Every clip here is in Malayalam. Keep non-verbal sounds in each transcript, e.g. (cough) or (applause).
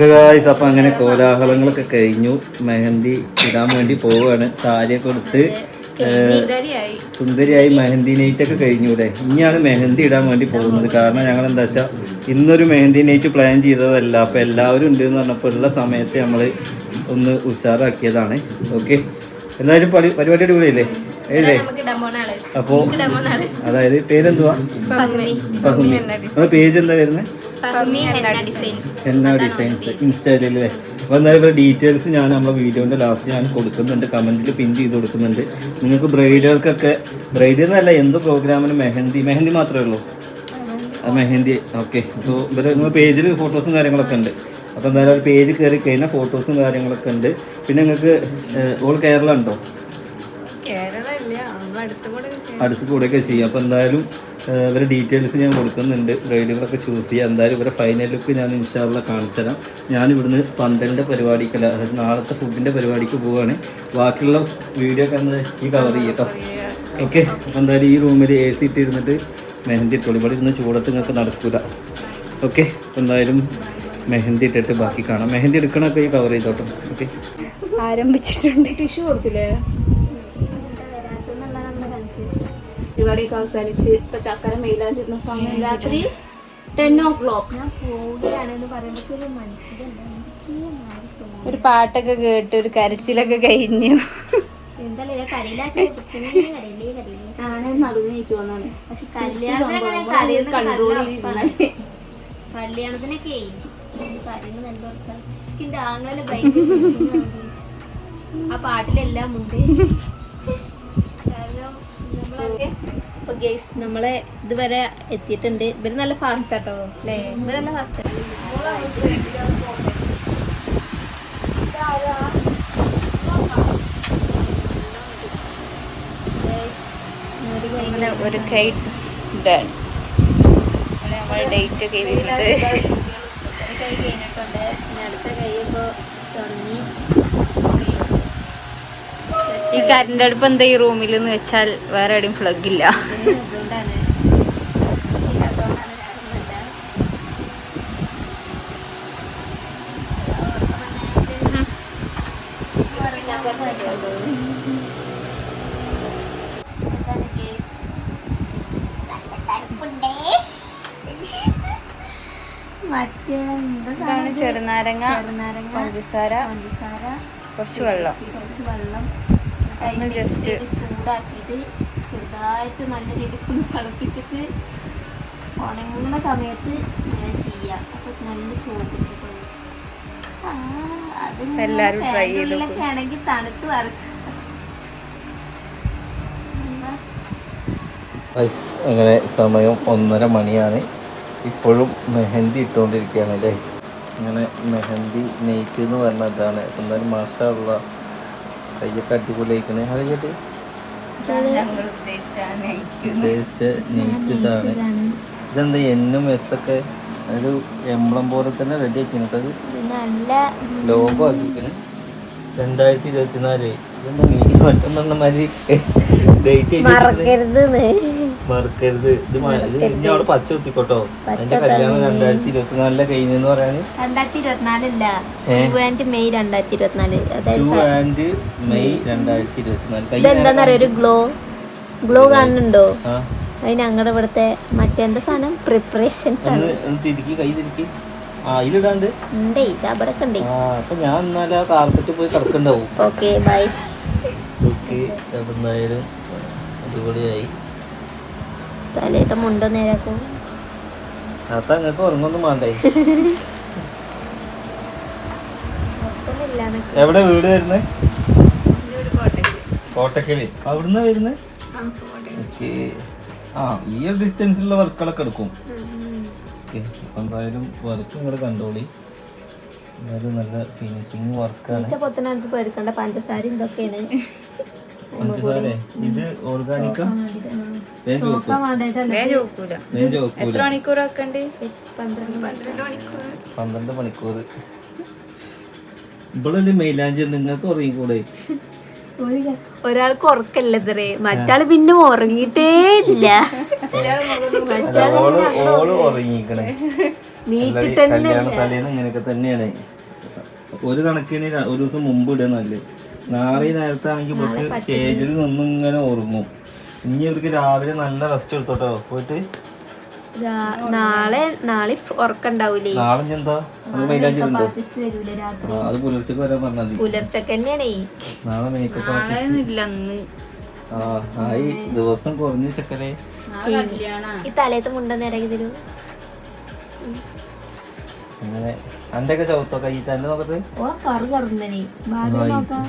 ഗായ്സ് അപ്പൊ അങ്ങനെ കോലാഹലങ്ങളൊക്കെ കഴിഞ്ഞു. മെഹന്തി ഇടാൻ വേണ്ടി പോവുകയാണ്. സാരിയൊക്കെ കൊടുത്ത് സുന്ദരിയായി. മെഹന്തി നൈറ്റ് ഒക്കെ കഴിഞ്ഞൂടെ ഇനിയാണ് മെഹന്തി ഇടാൻ വേണ്ടി പോകുന്നത്. കാരണം ഞങ്ങൾ എന്താ വെച്ചാൽ ഇന്നൊരു മെഹന്തി നൈറ്റ് പ്ലാൻ ചെയ്തതല്ല. അപ്പൊ എല്ലാവരും ഉണ്ട് എന്ന് പറഞ്ഞപ്പോൾ ഉള്ള സമയത്ത് നമ്മൾ ഒന്ന് ഉഷാറാക്കിയതാണ്. ഓക്കെ. എന്തായാലും പടി പരിപാടി അടിപൊളിയല്ലേ? ഏഴേ അപ്പോ അതായത് പേരെന്തുവാ? പേജ് എന്താ വരുന്നത് എന്നാ ഡിസൈൻസ് ഇൻസ്റ്റയിലല്ലേ അപ്പോൾ എന്തായാലും ഇവരുടെ ഡീറ്റെയിൽസ് ഞാൻ നമ്മുടെ വീഡിയോന്റെ ലാസ്റ്റ് ഞാൻ കൊടുക്കുന്നുണ്ട്. കമന്റിൽ പിൻ ചെയ്ത് കൊടുക്കുന്നുണ്ട്. നിങ്ങൾക്ക് ബ്രൈഡുകൾക്കൊക്കെ ബ്രൈഡ് എന്നല്ല എന്ത് പ്രോഗ്രാമിന് മെഹന്തി മെഹന്തി മാത്രമേ ഉള്ളൂ. ആ മെഹന്തി ഓക്കെ അപ്പോൾ ഇവരെ നിങ്ങൾ പേജിൽ ഫോട്ടോസും കാര്യങ്ങളൊക്കെ ഉണ്ട്. അപ്പോൾ എന്തായാലും ഒരു പേജ് കയറി കഴിഞ്ഞാൽ ഫോട്ടോസും കാര്യങ്ങളൊക്കെ ഉണ്ട്. പിന്നെ നിങ്ങൾക്ക് ഓൾ കേരള ഉണ്ടോ? അടുത്ത് കൂടെയൊക്കെ ചെയ്യും. അപ്പോൾ എന്തായാലും ഇവരെ ഡീറ്റെയിൽസ് ഞാൻ കൊടുക്കുന്നുണ്ട്. ബ്രൈഡുകളൊക്കെ ചൂസ് ചെയ്യുക എന്തായാലും ഇവരെ ഫൈനൽ ലുക്ക് ഞാൻ ഇൻഷാള്ള കാണിച്ചു തരാം. ഞാൻ ഇവിടുന്ന് പന്തലിന്റെ പരിപാടിക്കല്ല അതായത് നാളത്തെ ഫുഡിന്റെ പരിപാടിക്ക് പോവുകയാണ് ബാക്കിയുള്ള വീഡിയോ ഒക്കെ ഈ കവർ ചെയ്യും കേട്ടോ ഓക്കെ എന്തായാലും ഈ റൂമിൽ എ സി ഇട്ടിരുന്നിട്ട് മെഹന്തി ഇട്ടോളൂ. ഇവിടെ ഇരുന്ന് ചൂടത്ത് നിങ്ങൾക്ക് നടക്കൂല. ഓക്കെ എന്തായാലും മെഹന്തി ഇട്ടിട്ട് ബാക്കി കാണാം. മെഹന്തി എടുക്കണമൊക്കെ ഈ കവർ ചെയ്തോട്ടോ. ഓക്കെ ആരംഭിച്ചിട്ടുണ്ട്. ടിഷ്യൂ കൊടുത്തില്ലേ? പരിപാടിയൊക്കെ അവസാനിച്ച് ഇപ്പൊ ചക്കര മെയിലാഞ്ചിരുന്ന സമയം രാത്രി ടെൻ ഓ ക്ലോക്ക്. ഒരു പാട്ടൊക്കെ കേട്ട് ഒരു കരച്ചിലൊക്കെ കഴിഞ്ഞു. ഞാൻ കല്യാണത്തിനൊക്കെ ആ പാട്ടിലെല്ലാം ഉണ്ട്. കാരണം ഗൈസ് നമ്മളെ ഇതുവരെ എത്തിയിട്ടുണ്ട്. ഇവർ നല്ല ഫാസ്റ്റ് ആട്ടോ അല്ലേ? ഇവർ നല്ല ഫാസ്റ്റ് ഒരു കൈ ഡൺ നമ്മൾ ഡേറ്റ് ഒക്കെ ചെയ്തിട്ടുണ്ട് കൈ കഴിഞ്ഞിട്ടുണ്ട്. അടുത്ത കൈ ഇപ്പോൾ തുടങ്ങി. ഈ കറണ്ട് അടുപ്പ് എന്താ ഈ റൂമിൽ എന്ന് വെച്ചാൽ വേറെ എവിടെയും പ്ലഗ് ഇല്ല. ചെറുനാരങ്ങ ചെറുനാരങ്ങ, പഞ്ചസാര പഞ്ചസാര കുറച്ച് വെള്ളം. കുറച്ച് വെള്ളം. Just- ചൂടാക്കിയിട്ട് ചെറുതായിട്ട് നല്ല രീതിക്ക് ഒന്ന് തിളപ്പിച്ചിട്ട് ഉണങ്ങുന്ന സമയത്ത് ഇങ്ങനെ ചെയ്യാം. അപ്പൊ നല്ല ഇങ്ങനെ എല്ലാരും try ചെയ്ത് ഫാനുള്ളിലൊക്കെ ആണെങ്കിൽ തണുത്ത് വരച്ചു. അങ്ങനെ സമയം ഒന്നര മണിയാണ്. ഇപ്പോഴും മെഹന്തി ഇട്ടുകൊണ്ടിരിക്കുകയാണ് അല്ലേ അങ്ങനെ മെഹന്തി നെയ്ത്ത് എന്ന് പറഞ്ഞതാണ്. എന്നാലും മാസമുള്ള കയ്യൊക്കെ അടിപൊളിയായിക്കണേ. അത് കേട്ട് ഉദ്ദേശിച്ച നൈറ്റ് ഉദ്ദേശിച്ച നെയ്റ്റ് ഇതാണ്. ഇതെന്താ എന്നും എസ് ഒക്കെ ഒരു എംബ്ലം പോലെ തന്നെ റെഡി നല്ല ലോഗോ ആക്കിക്കണേ രണ്ടായിരത്തി ഇരുപത്തിനാല് ഇതെന്താ നീ മറ്റൊന്നെണ്ണ മാതിരി (laughs) ഡേറ്റ് മറക്കരുത് ഇത് ഇനി അവിടെ പച്ച കുത്തിക്കോട്ടോ. അതിന്റെ കല്യാണം രണ്ടായിരത്തി ഇരുപത്തിനാലിലെ കഴിഞ്ഞെന്ന് പറയാന്. രണ്ടായിരത്തി ഇരുപത്തിനാലല്ല മെയ് രണ്ടായിരത്തി ഇരുപത്തിനാല് അതായത് മെയ് രണ്ടായിരത്തി ഇരുപത്തിനാല് ഒരു ഗ്ലോ ഗ്ലോ കാണുന്നുണ്ടോ? അത് ഞങ്ങളുടെ ഇവിടുത്തെ മറ്റെന്താ സാധനം? പ്രിപ്പറേഷൻസ് ആണ് തിരിക്കി കൈ തിരിക്കി. അതിലിടാണ്ട് ഉണ്ടേ ഇത് അവിടെ ഉണ്ട് അപ്പൊ ഞാൻ എന്നാലും ആ കാർപ്പറ്റ് പോയി കിടക്കണ്ടാവും. ഓക്കെ ബൈ ഓക്കെ അപ്പൊ എന്തായാലും അടിപൊളിയായി. തലേത്തെ മുണ്ടോ നേരാക്കും? താത്ത നിങ്ങൾക്ക് ഉറങ്ങൊന്നും വേണ്ടേ എവിടെ വീട് വരുന്നത് കോട്ടക്കൽ. അവിടുന്ന് വരുന്നത് ആ ഈ ഒരു ഡിസ്റ്റൻസിലുള്ള വർക്കുകളൊക്കെ എടുക്കും. അപ്പം എന്തായാലും വർക്ക് നിങ്ങൾ കണ്ടോളി. എന്തായാലും നല്ല ഫിനിഷിങ് വർക്കാണ് പഞ്ചസാര ഇതൊക്കെയാണ്. ഇത് ഓർഗാനിക്കാ എത്ര ചോക്കൂല. മണിക്കൂർ വെക്കണ്ട്? പന്ത്രണ്ട് മണിക്കൂർ. ഇവളല്ലേ മൈലാഞ്ചി നിങ്ങൾക്ക് ഉറങ്ങിക്കൂടെ ഒരു- ഒരാൾക്ക് ഉറക്കല്ലത്രേ മറ്റാൾ പിന്നെ ഉറങ്ങിട്ടേ ഇല്ല. നീച്ചിട്ട് ഇങ്ങനെയൊക്കെ തന്നെയാണ്. ഒരു കണക്കിന് ഒരു ദിവസം മുമ്പ് ഇടുക നല്ലത്. നാളെ ഈ നേരത്താണെങ്കിൽ ഇവർക്ക് സ്റ്റേജിൽ നിന്നും ഇങ്ങനെ ഓർമ്മു ഇനി ഇവർക്ക് രാവിലെ നല്ല റെസ്റ്റ് എടുത്തോട്ടോ. പോയിട്ട് നാളെ നാളെ ഉറക്കണ്ടാവൂലേ? നാളെ എന്താ? അത് പുലർച്ചക്ക് വരാൻ പറഞ്ഞാൽ പുലർച്ചക്ക് തന്നെയാണേ. നാളെ മേക്കപ്പ് ആ ആയി. ദിവസം കുറഞ്ഞു ഈ തലേത്ത് തരൂ. അങ്ങനെ. ഒക്കെ ചവിട്ടോ? കൈ തന്നെ നോക്കട്ടെ. ഓ കറു നോക്കാം.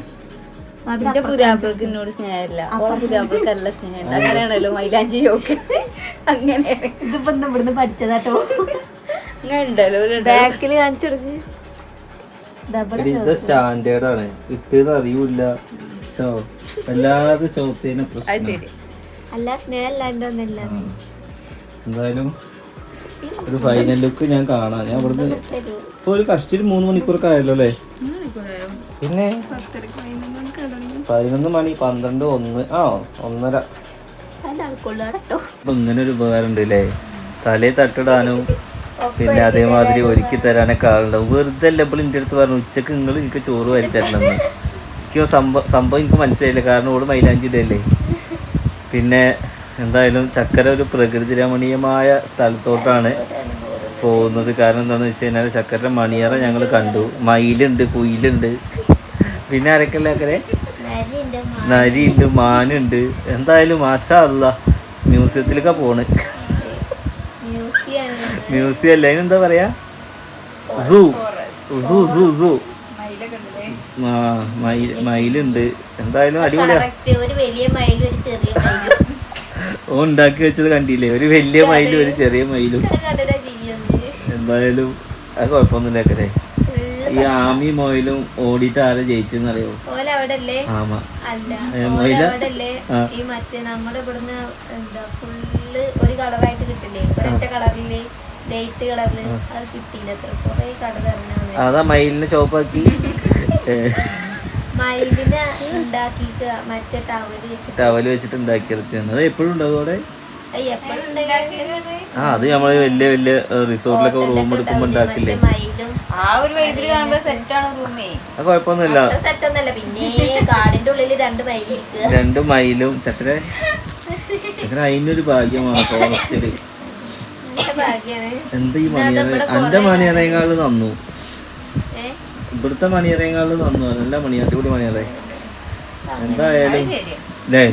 എന്റെ പുതിയാപ്പിൾക്ക് എന്നോട് സ്നേഹമില്ല. അവളെ പുതിയാപ്പിൾക്ക് നല്ല സ്നേഹമുണ്ട്. അങ്ങനെയാണല്ലോ മൈലാഞ്ചി ചോക്ക്. അങ്ങനെയാണ് ഇതിപ്പോ ഇവിടുന്ന് പഠിച്ചതാട്ടോ? അങ്ങനെ ഉണ്ടല്ലോ ഒരു ബാക്കിൽ കാണിച്ചു കൊടുക്ക്. ഡബിൾ എടി, ഇത് സ്റ്റാൻഡേർഡ് ആണ്. ഇട്ടെന്ന് അറിയൂല അല്ലാതെ അത് പ്രശ്നം. അല്ല സ്നേഹം ഇല്ലാണ്ട് ഒന്നല്ല ആ. എന്തായാലും ഒരു ഫൈനൽ ലുക്ക് ഞാൻ കാണാം. ഞാൻ ഇവിടുന്ന് ഇപ്പൊ ഒരു കഷ്ടിൽ മൂന്ന് മണിക്കൂറൊക്കെ ആയല്ലോ അല്ലേ? പിന്നെ? പതിനൊന്ന് മണി പന്ത്രണ്ട് ഒന്ന്. ആ ഒന്നര. അപ്പൊ ഇങ്ങനെ ഒരു ഉപകാരം ഉണ്ട് അല്ലേ തലേ തട്ടിടാനും പിന്നെ അതേമാതിരി ഒരുക്കി തരാനൊക്കെ ആളുണ്ടാവും വെറുതെ അല്ല ഇപ്പോൾ എന്റെ അടുത്ത് പറഞ്ഞു ഉച്ചയ്ക്ക് നിങ്ങൾ എനിക്ക് ചോറ് വാരി തരണമെന്ന് എനിക്ക് സംഭവം സംഭവം എനിക്ക് മനസ്സിലായില്ല. കാരണം ഓട് മൈലാഞ്ചിടല്ലേ പിന്നെ എന്തായാലും ചക്കര ഒരു പ്രകൃതി രമണീയമായ സ്ഥലത്തോട്ടാണ് പോകുന്നത്. കാരണം എന്താണെന്ന് വെച്ച് കഴിഞ്ഞാൽ ചക്കര മണിയറ ഞങ്ങൾ കണ്ടു. മയിലുണ്ട് കുയിലുണ്ട്. പിന്നെ അക്കരെ നരിന്റെ നരിയുണ്ട് മാനുണ്ട്. എന്തായാലും മാഷാ അല്ല മ്യൂസിയത്തിലൊക്കെ പോണ്. മ്യൂസിയം അല്ലേ അതിനെന്താ പറയാ? സൂ. സൂ സൂ സൂ. ആ മയിൽ മയിലുണ്ട്. എന്തായാലും അടിപൊളിയാ. കറക്റ്റ് ഒരു വലിയ മയിലും ഒരു ചെറിയ മയിലും. ഓ ഉണ്ടാക്കി വെച്ചത് കണ്ടില്ലേ? ഒരു വലിയ മയിലും ഒരു ചെറിയ മയിലും. എന്തായാലും അത് കുഴപ്പമൊന്നുമില്ല ഈ ആമി മൊയിലും ഓടിയിട്ട് ആരെ ജയിച്ചെന്ന് അറിയോ അവിടെ ആമ മയില? ഈ മറ്റേ നമ്മുടെ ഇവിടുന്ന് എന്താ ഫുള്ള് ഒരു കളറായിട്ട് കിട്ടില്ലേ? ഒരൊറ്റ കളറിൽ ലൈറ്റ് കളറിൽ അത് കിട്ടിയില്ല അത്ര. കൊറേ കട തരണം അതാ മയിലിനെ ചോപ്പാക്കി. (laughs) ഏ, മയിലിനെ ഉണ്ടാക്കിയിട്ട് മറ്റേ ടവൽ വെച്ചിട്ട്. ടവൽ വെച്ചിട്ട് അത് എപ്പോഴും ഉണ്ടാവും അവിടെ? ആ അത് നമ്മൾ വലിയ വലിയ റിസോർട്ടിലൊക്കെ റൂം എടുക്കുമ്പോ ഉണ്ടാക്കില്ലേ? മയിലും ആ ഒരു വൈബിൽ കാണുമ്പോ സെറ്റാണ് റൂമേ. അത് കുഴപ്പമൊന്നുമില്ല. സെറ്റ് ഒന്നല്ല പിന്നെ കാടിന്റെ രണ്ട് രണ്ട് മയിലും. ചക്കര ചക്കര അതിനൊരു ഭാഗ്യമാണ് ഫോറസ്റ്റിൽ എന്ത് ഈ മണിയറ എന്റെ മണിയറേങ്ങാൾ നന്നു ഏ? ഇവിടുത്തെ മണിയറേങ്ങാൾ നന്നു നല്ല മണി അടിപൊളി മണിയറേ. എന്തായാലും അല്ലേ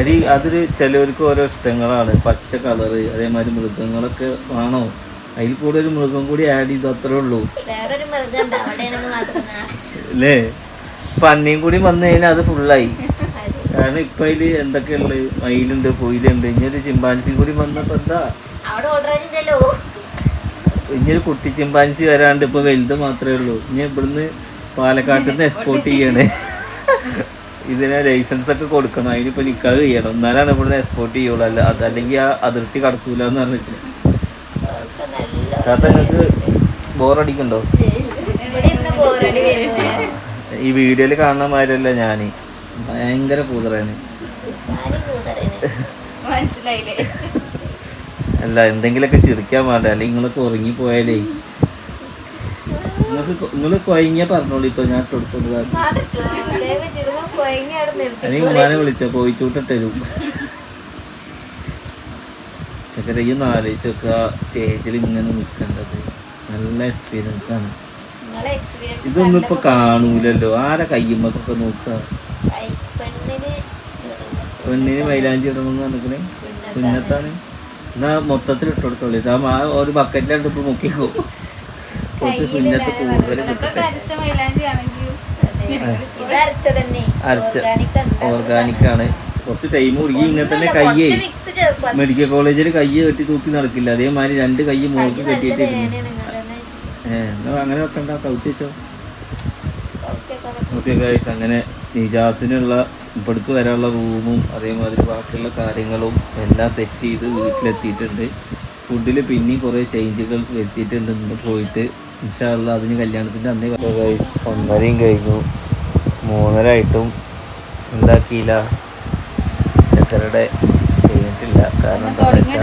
എടി അതൊരു ചിലവർക്ക് ഓരോ ഇഷ്ടങ്ങളാണ്. പച്ച കളറ് അതേമാതിരി മൃഗങ്ങളൊക്കെ ആണോ? അതിൽ കൂടെ ഒരു മൃഗം കൂടി ആഡ് ചെയ്തു അത്രേ ഉള്ളൂ. അല്ലേ പന്നിയും കൂടി വന്നു കഴിഞ്ഞാൽ അത്. ഫുള്ളായി കാരണം ഇപ്പൊ അതിൽ എന്തൊക്കെയുള്ളത് മയിലുണ്ട് പൊയിലുണ്ട് ഇനി ഒരു ചിമ്പാൻസിയും കൂടി വന്നപ്പോ എന്താ? ഇനിയൊരു കുട്ടി ചിമ്പാൻസി വരാണ്ട് ഇപ്പൊ വലുത് മാത്രമേ ഉള്ളൂ. ഇനി ഇവിടുന്ന് പാലക്കാട്ടിൽ നിന്ന് എക്സ്പോർട്ട് ചെയ്യണേ. ഇതിന് ലൈസൻസ് ഒക്കെ കൊടുക്കണം. അതിനിപ്പോ നിക്കാതെ ചെയ്യണം. എന്നാലാണ് ഇവിടുന്ന് എക്സ്പോർട്ട് ചെയ്യുള്ളൂ. അല്ല അതല്ലെങ്കിൽ ആ അതിർത്തി കടക്കൂല എന്ന് പറഞ്ഞിട്ട്. താത്ത നിങ്ങൾക്ക് ഈ വീഡിയോയിൽ കാണുന്ന മാതിരിയല്ല ഞാൻ. ഭയങ്കര കൂതറാണ് കൂതറയാണ് അല്ല എന്തെങ്കിലുമൊക്കെ ചിരിക്കാൻ വേണ്ട? അല്ലെങ്കിൽ നിങ്ങളൊക്കെ ഉറങ്ങിപ്പോയാലേ നിങ്ങൾക്ക് നിങ്ങൾ കൊയങ്ങിയ പറഞ്ഞോളൂ ഇപ്പൊ ഞാൻ നിർത്തി അല്ലെങ്കിൽ ഉമ്മാനെ വിളിച്ചോ കോയിച്ചൂട്ടിട്ടരും ചക്കര ഈ ആലോചിച്ചൊക്കെ സ്റ്റേജിൽ ഇങ്ങനെ നിൽക്കേണ്ടത്. നല്ല എക്സ്പീരിയൻസ് ആണ്. ഇതൊന്നും ഇപ്പൊ കാണൂലല്ലോ. ആരെ കയ്യുമ്പൊക്കെ നോക്കുക? പെണ്ണിന് പെണ്ണിന് മൈലാഞ്ചി ഇടണമെന്ന് പറഞ്ഞിട്ട് സുന്നത്താണ് എന്നാ മൊത്തത്തിൽ ഇട്ട് കൊടുത്തോളൂ ഇതാ ആ ഒരു ബക്കറ്റിലാണ്ട് ഇപ്പൊ മുക്കിക്കോ. കുറച്ച് സുന്നത്ത് കൂടുതൽ ഇതൊക്കെ കരിച്ച മൈലാഞ്ചി ആണെങ്കിലും ഇത് അരച്ച തന്നെ അരച്ച ഓർഗാനിക് ഓർഗാനിക് ആണ്. കുറച്ച് ടൈം കുടുങ്ങി ഇങ്ങനെ തന്നെ കയ്യേ. മെഡിക്കൽ കോളേജിൽ കൈ കെട്ടി തൂക്കി നടക്കില്ല. അതേമാതിരി രണ്ട് കൈ മൂക്ക് കെട്ടിട്ട് ഏഹ് അങ്ങനെ വെക്കണ്ട. കൗത്തി വെച്ചോ. ഓക്കെ ഗൈസ് അങ്ങനെ നിജാസിനുള്ള ഇപ്പടുത്ത് വരാനുള്ള റൂമും അതേമാതിരി ബാക്കിയുള്ള കാര്യങ്ങളും എല്ലാം സെറ്റ് ചെയ്ത് വീട്ടിലെത്തിയിട്ടുണ്ട്. ഫുഡിൽ പിന്നെയും കുറേ ചേഞ്ചുകൾ വരുത്തിയിട്ടുണ്ട്. ഇന്ന് പോയിട്ട് ഇൻഷാല്ല അതിന് കല്യാണത്തിന്റെ അന്നേ ഗൈസ് ഒന്നരയും കഴിഞ്ഞു. മൂന്നര ആയിട്ടും ഉണ്ടാക്കിയില്ല. ചക്കരയുടെ കാരണം തുടങ്ങിയ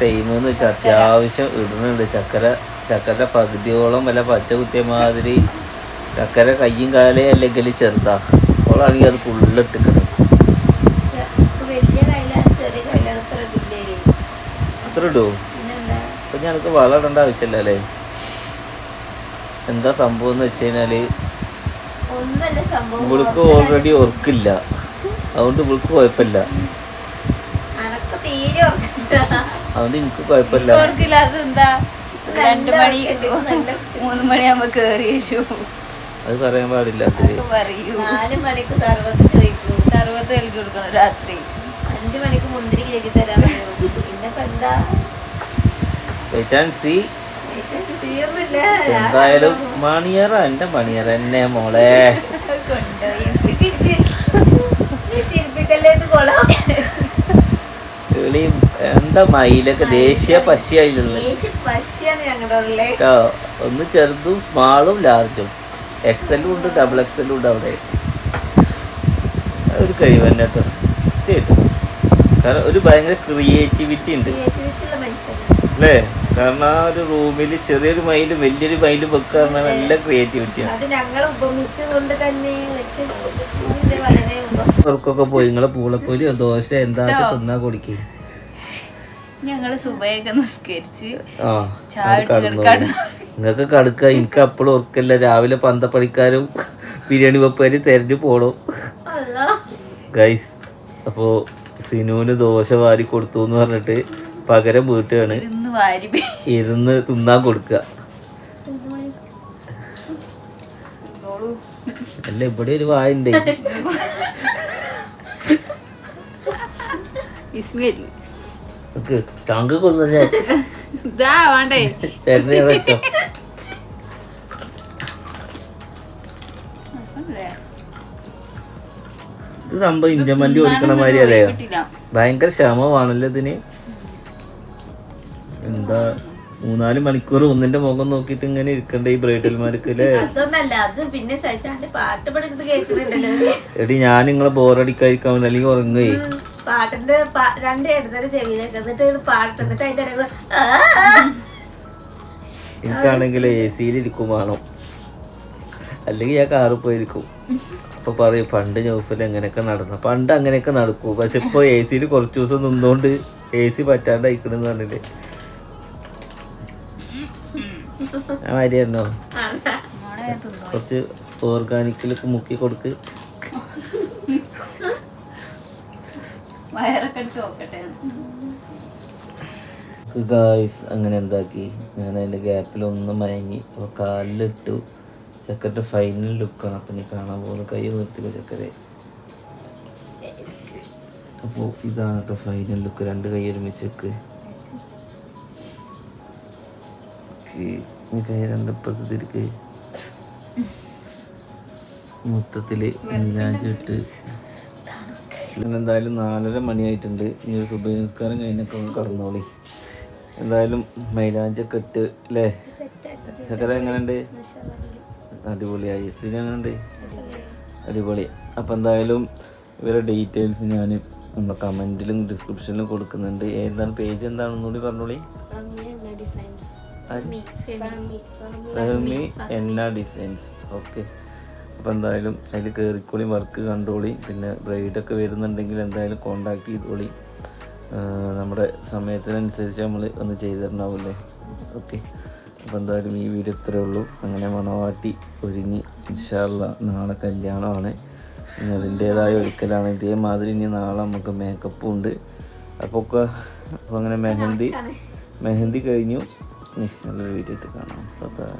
ടൈം എന്ന് വെച്ചാൽ അത്യാവശ്യം ഇടുന്നുണ്ട്. ചക്കര ചക്കര പകുതിയോളം വല്ല പച്ച കുത്തിയ മാതിരി ചക്കര കയ്യും കാലേ അല്ലെങ്കിൽ ചെറുതാ. അവളാണെങ്കിൽ അത് ഫുള്ള് ഇപ്പൊ വലിയ കയ്യിലാണ് ചെറിയ കയ്യിലാണ് ഇത്ര ഇടില്ലേ അത്ര ഇടൂ? അപ്പൊ ഞങ്ങൾക്ക് വളം ഇടേണ്ട ആവശ്യമില്ല അല്ലേ? എന്താ സംഭവം എന്ന് വെച്ച് കഴിഞ്ഞാൽ ഇവൾക്ക് ഓൾറെഡി ഓർക്കില്ല അതുകൊണ്ട് ഇവൾക്ക് കുഴപ്പമില്ല. അതുകൊണ്ട് എനിക്ക് കുഴപ്പമില്ല. ഓർക്കില്ല അതെന്താ രണ്ടു മണി നല്ല മൂന്ന് മണിയാകുമ്പോ കേറി വരൂ. അത് പറയാൻ പാടില്ല പറയൂ. നാല് മണിക്ക് സർവത്ത് ചോദിക്കും. സർവത്ത് കലക്കി കൊടുക്കണം രാത്രി. അഞ്ചു മണിക്ക് മുന്തിരി കേക്ക് തരാൻ പറയും. പിന്നെ ഇപ്പൊ എന്താ സി എന്തായാലും മണിയറ എന്റെ മണിയറ എന്നെ മോളെ. കൊണ്ടുപോയി നീ ചിരിപ്പിക്കല്ലേ ഇത് കൊള്ളാം. കിളി എന്താ മയിലൊക്കെ ദേശീയ പശിയായില്ലേ കേട്ടോ ഒന്ന് ചെറുതും സ്മാളും ലാർജും. എക്സലും ഉണ്ട് ഡബിൾ എക്സലും ഉണ്ട് അവിടെ. ഒരു കഴിവ് തന്നെ കേട്ടോ കേട്ടോ കാരണം ഒരു ഭയങ്കര ക്രിയേറ്റിവിറ്റി ഉണ്ട്. അല്ലേ? കാരണം ആ ഒരു റൂമിൽ ചെറിയൊരു മയിലും വലിയൊരു മയിലും വെക്കുക പറഞ്ഞാൽ നല്ല ക്രിയേറ്റിവിറ്റിയാണ് അവർക്കൊക്കെ പോയി നിങ്ങളെ പൂളക്കോലിയോ ദോശ എന്താ തിന്നാ കുടിക്കുക ഞങ്ങൾ സുബയൊക്കെ നിസ്കരിച്ച് നിങ്ങൾക്ക് കടുക്ക എനിക്ക് അപ്പോഴും ഓർക്കല്ല രാവിലെ പന്തപ്പണിക്കാരും ബിരിയാണി വെപ്പേര് തെരഞ്ഞു പോണു. ഗൈസ് അപ്പോ സിനുവിന് ദോശ വാരി കൊടുത്തു എന്ന് പറഞ്ഞിട്ട് പകരം വീട്ടുകയാണ്. ഇരുന്ന് തിന്നാൻ കൊടുക്കുക. അല്ല ഇവിടെ ഒരു വായ ഉണ്ട്. (laughs) ടാങ്ക് കൊന്നേ ഇതാ വേണ്ടേ. സംഭവം ഇന്ത്യൻ വണ്ടി ഓടിക്കണ മാതിരി അല്ലേ. ഭയങ്കര ക്ഷമമാണല്ലോ ഇതിന്. എന്താ മൂന്നാൽ മണിക്കൂർ ഒന്നിന്റെ മുഖം നോക്കിട്ട് ഇങ്ങനെ ഇരിക്കണ്ട ഈ ബ്രൈഡൽമാർക്ക് എടി ഞാൻ നിങ്ങളെ ബോറടിക്കാതിരിക്കാൻ അല്ലെങ്കിൽ ഉറങ്ങുകയെ ഉം, പാട്ടിന്റെ രണ്ട് എടുത്തൊരു ചെവിയിലേക്ക് എന്നിട്ട് പാട്ട് എന്നിട്ട് അതിന്റെ ഇടയിൽ. എനിക്കാണെങ്കിൽ എ സിയിൽ ഇരിക്കും വേണം. അല്ലെങ്കിൽ ഞാൻ കാറിൽ പോയിരിക്കും അപ്പൊ പറയും പണ്ട് ജോഫിൽ എങ്ങനെയൊക്കെ നടന്ന? പണ്ട് അങ്ങനെയൊക്കെ നടക്കും. പക്ഷെ ഇപ്പൊ എ സിയിൽ കുറച്ച് ദിവസം നിന്നോണ്ട് എ സി പറ്റാണ്ട് അയക്കണെന്ന് പറഞ്ഞില്ലേ? ആ തിന്നു. കുറച്ച് ഓർഗാനിക്കിലൊക്കെ മുക്കി കൊടുക്ക്. വയറൊക്കെ എടുത്ത് നോക്കട്ടെ. ഗായ്സ് അങ്ങനെ എന്താക്കി? ഞാൻ അതിന്റെ ഗ്യാപ്പിൽ ഒന്ന് മയങ്ങി. അപ്പോൾ കാലിലിട്ടു. ചക്കരുടെ ഫൈനൽ ലുക്കാണ് അപ്പം നീ കാണാൻ പോകുന്ന കൈ നിർത്തില്ല ചക്കരെ? അപ്പോൾ ഇതാണ് കേട്ടോ ഫൈനൽ ലുക്ക് രണ്ട് കൈ ഒരുമിച്ച് വെക്ക്. നീ കൈ രണ്ടപ്പുറത്ത് തിരിക്ക്. മൊത്തത്തിൽ നീലാഞ്ചി ഇട്ട് എന്തായാലും നാലര മണിയായിട്ടുണ്ട്. ഇനി ഒരു സുബൈ നിസ്കാരം കഴിഞ്ഞൊക്കെ ഒന്ന് കടന്നോളി. എന്തായാലും മൈലാഞ്ചൊക്കെ ഇട്ട് അല്ലേ ചക്കര എങ്ങനെയുണ്ട്? അടിപൊളിയായി. എസ് എങ്ങനെയുണ്ട്? അടിപൊളി. അപ്പം എന്തായാലും ഇവരുടെ ഡീറ്റെയിൽസ് ഞാൻ നമ്മുടെ കമന്റിലും ഡിസ്ക്രിപ്ഷനിലും കൊടുക്കുന്നുണ്ട്. ഏതാണ് പേജ് എന്താണെന്ന് കൂടി പറഞ്ഞോളി. ഫെഹമി എന്നാ ഡിസൈൻസ്. ഓക്കെ. അപ്പോൾ എന്തായാലും അതിൽ കയറിക്കോളി വർക്ക് കണ്ടോളി പിന്നെ ബ്രൈഡൊക്കെ വരുന്നുണ്ടെങ്കിൽ എന്തായാലും കോണ്ടാക്ട് ചെയ്തോളി. നമ്മുടെ സമയത്തിനനുസരിച്ച് നമ്മൾ ഒന്ന് ചെയ്തു തരണമാവില്ലേ ഓക്കെ അപ്പോൾ എന്തായാലും ഈ വീഡിയോ ഇത്രേ ഉള്ളൂ. അങ്ങനെ മണവാട്ടി ഒരുങ്ങി ഇൻഷാല്ല നാളെ കല്യാണമാണ്. ഇനി അതിന്റേതായ ഒരിക്കലാണ്. ഇതേമാതിരി ഇനി നാളെ നമുക്ക് മേക്കപ്പും ഉണ്ട്. അപ്പോൾ ഒക്കെ അപ്പോൾ അങ്ങനെ മെഹന്തി മെഹന്തി കഴിഞ്ഞു. നെക്സ്റ്റ് വീഡിയോ കാണാം. ബൈ